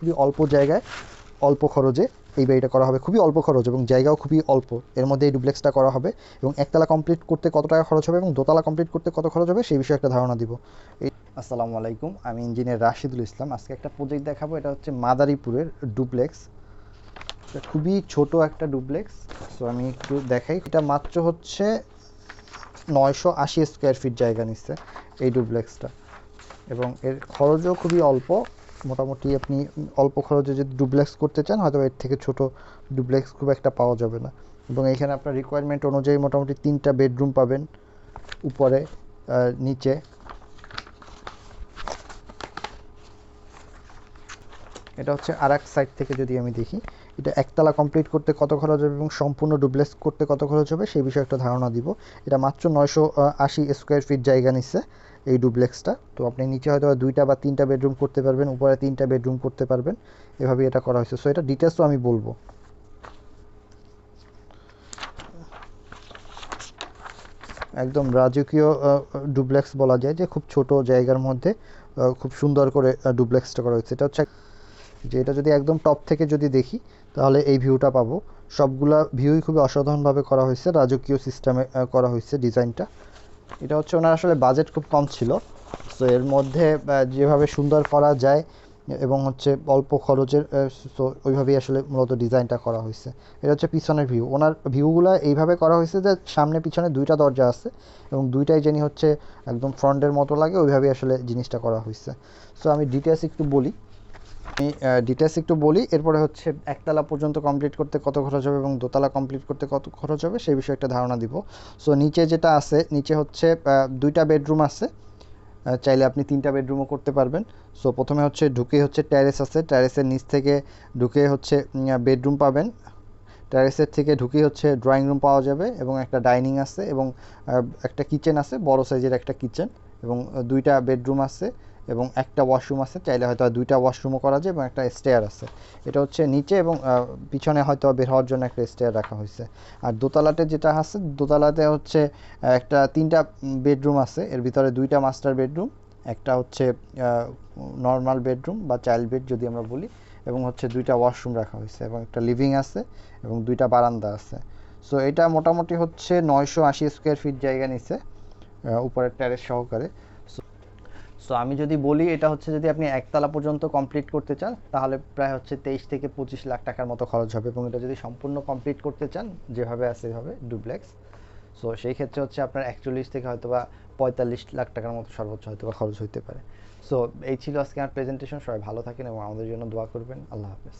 খুবই অল্প জায়গায়, অল্প খরচে এই বাড়িটা করা হবে। খুবই অল্প খরচ এবং জায়গাও খুবই অল্প। এর মধ্যে এই ডুপ্লেক্সটা করা হবে এবং একতলা কমপ্লিট করতে কত টাকা খরচ হবে এবং দোতলা কমপ্লিট করতে কত খরচ হবে সেই বিষয়ে একটা ধারণা দিব। এই আসসালামু আলাইকুম, আমি ইঞ্জিনিয়ার রাশিদুল ইসলাম। আজকে একটা প্রজেক্ট দেখাবো, এটা হচ্ছে মাদারীপুরের ডুপ্লেক্স। এটা খুবই ছোট একটা ডুপ্লেক্স সো আমি একটু দেখাই। এটা মাত্র হচ্ছে নয়শো আশি স্কোয়ার ফিট জায়গা নিচ্ছে এই ডুপ্লেক্সটা। এবং এর খরচও খুবই অল্প। মোটামুটি আপনি অল্প খরচে যদি ডুপ্লেক্স করতে চান হয়তো এর থেকে ছোট ডুপ্লেক্স খুব একটা পাওয়া যাবে না। এবং এখানে আপনার রিকোয়ারমেন্ট অনুযায়ী মোটামুটি তিনটা বেডরুম পাবেন উপরে নিচে। এটা হচ্ছে আর এক সাইড থেকে যদি আমি দেখি, এটা একতলা কমপ্লিট করতে কত খরচ হবে এবং সম্পূর্ণ ডুপ্লেক্স করতে কত খরচ হবে, সেই বিষয়ে একটা ধারণা দিব। এটা মাত্র নয়শো আশি স্কোয়ার ফিট জায়গা নিচ্ছে। এই ডুপ্লেক্সটা। তো আপনি নিচে হয়তো দুইটা বা তিনটা বেডরুম করতে পারবেন, উপরে তিনটা বেডরুম করতে পারবেন। এভাবে এটা করা হয়েছে। সো এটা ডিটেলসও আমি বলব। একদম রাজকীয় ডুপ্লেক্স বলা যায় যে খুব ছোট জায়গার মধ্যে খুব সুন্দর করে ডুপ্লেক্সটা করা হয়েছে। এটা হচ্ছে যে এটা যদি একদম টপ থেকে যদি দেখি, তাহলে এই ভিউটা পাবো। সবগুলা ভিউই খুবই অসাধারণভাবে করা হয়েছে। রাজকীয় সিস্টেমে করা হয়েছে ডিজাইনটা এটা হচ্ছে ওনার আসলে বাজেট খুব কম ছিল। সো এর মধ্যে যেভাবে সুন্দর করা যায় এবং হচ্ছে অল্প খরচের সো ওইভাবেই আসলে মূলত ডিজাইনটা করা হয়েছে। এটা হচ্ছে পিছনের ভিউ ওনার ভিউগুলো এইভাবে করা হয়েছে যে সামনে পিছনে দুইটা দরজা আছে এবং দুইটাই জানি হচ্ছে একদম ফ্রন্টের মতো লাগে, ওইভাবেই আসলে জিনিসটা করা হয়েছে। সো আমি ডিটেলস একটু বলি। আমি ডিটেলস একটু বলি। এরপরে হচ্ছে একতলা পর্যন্ত কমপ্লিট করতে কত খরচ হবে এবং দোতলা কমপ্লিট করতে কত খরচ হবে সেই বিষয়ে একটা ধারণা দিব। সো নিচে যেটা আছে, নিচে হচ্ছে দুইটা বেডরুম আছে। চাইলে আপনি তিনটা বেডরুমও করতে পারবেন। সো প্রথমে হচ্ছে ঢুকে হচ্ছে ট্যারেস আছে। ট্যারেসের নিচ থেকে ঢুকে হচ্ছে বেডরুম পাবেন। ট্যারেসের থেকে ঢুকে হচ্ছে ড্রয়িং রুম পাওয়া যাবে এবং একটা ডাইনিং আছে এবং একটা কিচেন আছে, বড় সাইজের একটা কিচেন এবং দুইটা বেডরুম আছে। এবং একটা ওয়াশরুম আছে, চাইলে হয়তো দুইটা ওয়াশরুমও করা যায় এবং একটা স্টেয়ার আছে। এটা হচ্ছে নিচে এবং পিছনে হয়তো বের হওয়ার জন্য একটা স্টেয়ার রাখা হয়েছে। আর দোতলাতে যেটা আছে, দোতলাতে হচ্ছে একটা তিনটা বেডরুম আছে। এর ভিতরে দুইটা মাস্টার বেডরুম একটা হচ্ছে নর্মাল বেডরুম বা চাইল্ড বেড যদি আমরা বলি, এবং হচ্ছে দুইটা ওয়াশরুম রাখা হয়েছে এবং একটা লিভিং আছে এবং দুইটা বারান্দা আছে। সো এটা মোটামুটি হচ্ছে নয়শো আশি স্কোয়ার ফিট জায়গা নিচ্ছে উপরের ট্যারেস সহকারে। সো আমি যদি বলি, এটা হচ্ছে যদি আপনি একতলা পর্যন্ত কমপ্লিট করতে চান, তাহলে প্রায় হচ্ছে তেইশ থেকে পঁচিশ লাখ টাকার মতো খরচ হবে এবং এটা যদি সম্পূর্ণ কমপ্লিট করতে চান, যেভাবে আছে এভাবে ডুপ্লেক্স সো সেই ক্ষেত্রে হচ্ছে আপনার একচল্লিশ থেকে হয়তো বা পঁয়তাল্লিশ লাখ টাকার মতো সর্বোচ্চ হয়তো বা খরচ হইতে পারে। সো এই ছিল আজকে আমার প্রেজেন্টেশন সবাই ভালো থাকেন এবং আমাদের জন্য দোয়া করবেন। আল্লাহ হাফেজ।